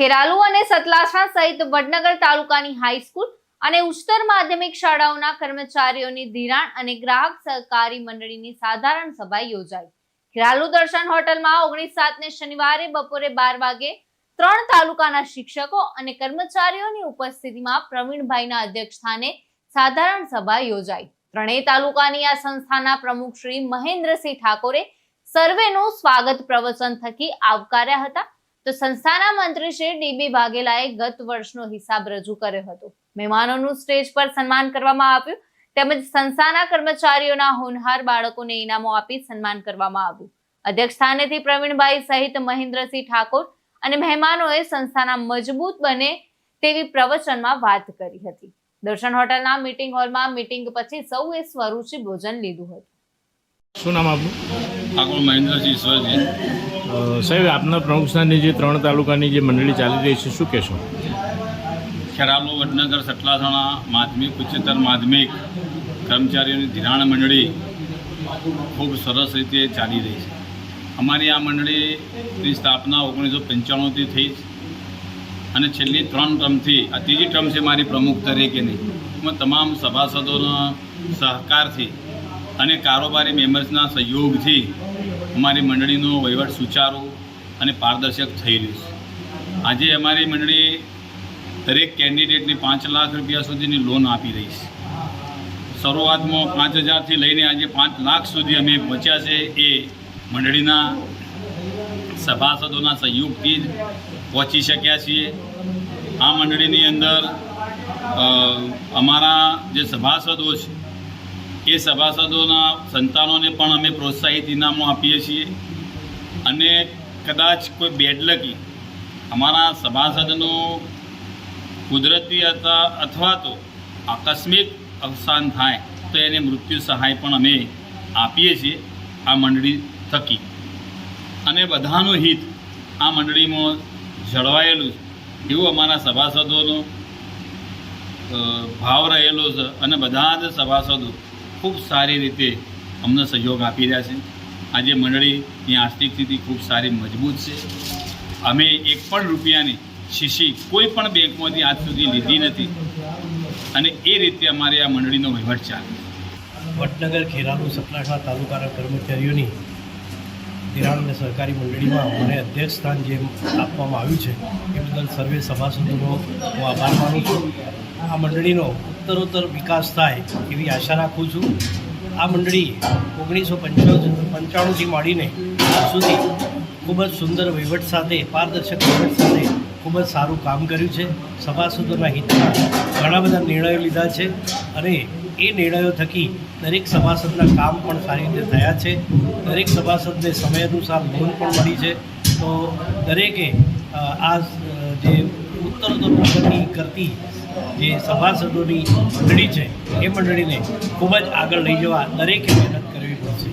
ખેરાલુ અને સતલાસણા સહિત વડનગર તાલુકાની હાઈસ્કૂલ અને ઉચ્ચતર માધ્યમિક શાળાઓના કર્મચારીઓની ધિરાણ અને ગ્રાહક સહકારી મંડળીની સાધારણ સભા યોજાઈ. ખેરાલુ દર્શન હોટલમાં ઓગણીસ સાતને શનિવારે બપોરે બાર વાગે ત્રણ તાલુકાના શિક્ષકો અને કર્મચારીઓની ઉપસ્થિતિમાં પ્રવીણભાઈના અધ્યક્ષસ્થાને સાધારણ સભા યોજાઈ. ત્રણેય તાલુકાની આ સંસ્થાના પ્રમુખ શ્રી મહેન્દ્રસિંહ ઠાકોરે સર્વેનું સ્વાગત પ્રવચન થકી આવકાર્યા હતા. તો સંસ્થાના મંત્રી શ્રી ડીબી વાઘેલાએ ગત વર્ષનો હિસાબ રજૂ કર્યો હતો. મહેમાનોનું સ્ટેજ પર સન્માન કરવામાં આવ્યું તેમજ સંસ્થાના કર્મચારીઓના હોનહાર બાળકોને ઇનામો આપી સન્માન કરવામાં આવ્યું. અધ્યક્ષ સ્થાનેથી પ્રવીણભાઈ સહિત મહેન્દ્રસિંહ ઠાકોર અને મહેમાનોએ સંસ્થાના મજબૂત બને તેવી પ્રવચનમાં વાત કરી હતી. દર્શન હોટલના મીટિંગ હોલમાં મીટિંગ પછી સૌએ સ્વરૂચિ ભોજન લીધું હતું. શું નામ આપનું? ઠાકોર મહેન્દ્રસિંહ ઈશ્વરજી. સાહેબ, આપના પ્રમુખ સ્થાનની જે ત્રણ તાલુકાની જે મંડળી ચાલી રહી છે, શું કહેશો? ખેરાલુ, વડનગર, સટલાસણા, માધ્યમિક, ઉચ્ચતર માધ્યમિક કર્મચારીઓની ધિરાણ મંડળી ખૂબ સરસ રીતે ચાલી રહી છે. અમારી આ મંડળીની સ્થાપના ઓગણીસો પંચાણુંથી થઈ અને છેલ્લી ત્રણ ટર્મથી, આ ત્રીજી ટર્મ છે મારી પ્રમુખ તરીકેની. તમામ સભાસદોના સહકારથી અને કારોબારી મેમ્બર્સના સહયોગથી અમારી મંડળીનો વહીવટ સુચારો અને પારદર્શક થઈ રહ્યું છે. આજે અમારી મંડળી દરેક કેન્ડિડેટને પાંચ લાખ રૂપિયા સુધીની લોન આપી રહી છે. શરૂઆતમાં પાંચ હજારથી લઈને આજે પાંચ લાખ સુધી અમે પહોંચ્યા છે એ મંડળીના સભાસદોના સહયોગથી જ પહોંચી શક્યા છીએ. આ મંડળીની અંદર અમારા જે સભાસદો છે એ સભાસદોના સંતાનોને પણ અમે પ્રોત્સાહિત ઇનામો આપીએ છીએ. અને કદાચ કોઈ બેડલકી અમારા સભાસદનું કુદરતી હતા અથવા તો આકસ્મિક અવસાન થાય તો એને મૃત્યુ સહાય પણ અમે આપીએ છીએ આ મંડળી થકી. અને બધાનું હિત આ મંડળીમાં જળવાયેલું છે. એવું અમારા સભાસદોનો ભાવ રહેલો છે. અને બધા જ સભાસદો ખૂબ સારી રીતે અમને સહયોગ આપી રહ્યા છે. આજે મંડળીની આર્થિક સ્થિતિ ખૂબ સારી મજબૂત છે. અમે એક પણ રૂપિયાની શીશી કોઈ પણ બેંકમાંથી આજ સુધી લીધી નથી. અને એ રીતે અમારે આ મંડળીનો વહીવટ ચાલે વટનગર ખેરાલુ સતલાસણા તાલુકાના કર્મચારીઓની ધિરાણ અને સહકારી મંડળીમાં મને અધ્યક્ષ સ્થાન જે આપવામાં આવ્યું છે. એ બદલ સર્વે સભાસદોનો હું આભાર માનું છું. આ મંડળીનો ઉત્તરોત્તર વિકાસ થાય એવી આશા રાખું છું. આ મંડળી ઓગણીસો પંચાણું પંચાણુંથી માંડીને સુધી ખૂબ જ સુંદર વહીવટ સાથે, પારદર્શક વહીવટ સાથે ખૂબ જ સારું કામ કર્યું છે. સભાસદોના હિતમાં ઘણા બધા નિર્ણયો લીધા છે અને એ નિર્ણયો થકી દરેક સભાસદના કામ પણ સારી રીતે થયા છે. દરેક સભાસદને સમય અનુસાર લોન પણ મળી છે. તો દરેકે આ જે ઉત્તરોત્તર પ્રગતિ કરતી જે સભાસદોની મંડળી છે, એ મંડળીને ખૂબ જ આગળ લઈ જવા દરેકે મહેનત કરવી પડશે.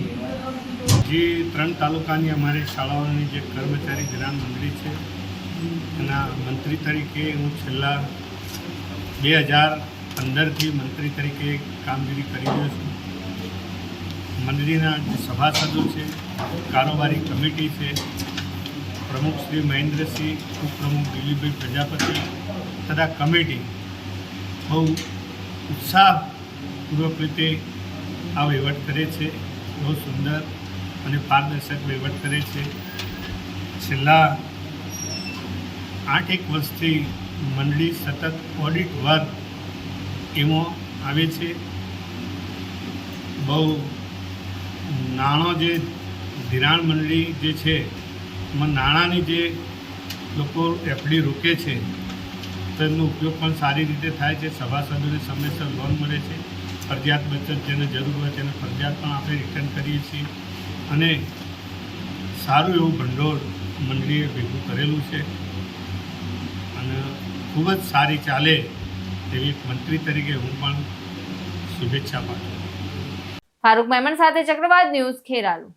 જે ત્રણ તાલુકાની અમારી શાળાઓની જે કર્મચારી ગ્રામ મંડળી છે, એના મંત્રી તરીકે હું છેલ્લા બે હજાર પંદરથી મંત્રી તરીકે કામગીરી કરી રહ્યો છું. મંડળીના જે સભાસદો છે, કારોબારી કમિટી છે, પ્રમુખ શ્રી મહેન્દ્રસિંહ, ઉપપ્રમુખ દિલીપભાઈ પ્રજાપતિ તથા કમિટી બહુ ઉત્સાહપૂર્વક રીતે આ વહીવટ કરે છે. બહુ સુંદર અને પારદર્શક વહીવટ કરે છે. છેલ્લા આઠ એક વર્ષથી મંડળી સતત ઓડિટ વર્ક એમાં આવે છે. બહુ નાણાં જે ધિરાણ મંડળી જે છે, એમાં નાણાંની જે લોકો એફડી રોકે છે તો ઉપયોગ પણ સારી રીતે થાય છે. સભાસદોને સમયસર લોન મળે છે. ફરજિયાત બચત જેને જરૂર હોય તેને ફરજિયાત પણ આપણે રિટર્ન કરીએ છીએ. અને સારું એવું ભંડોળ મંડળીએ ભેગું કરેલું છે. અને ખૂબ જ સારી ચાલે એવી મંત્રી તરીકે હું પણ શુભેચ્છા પાઠવું ફારૂક મહેમાન સાથે ચક્રવાત ન્યૂઝ ખેરાલુ.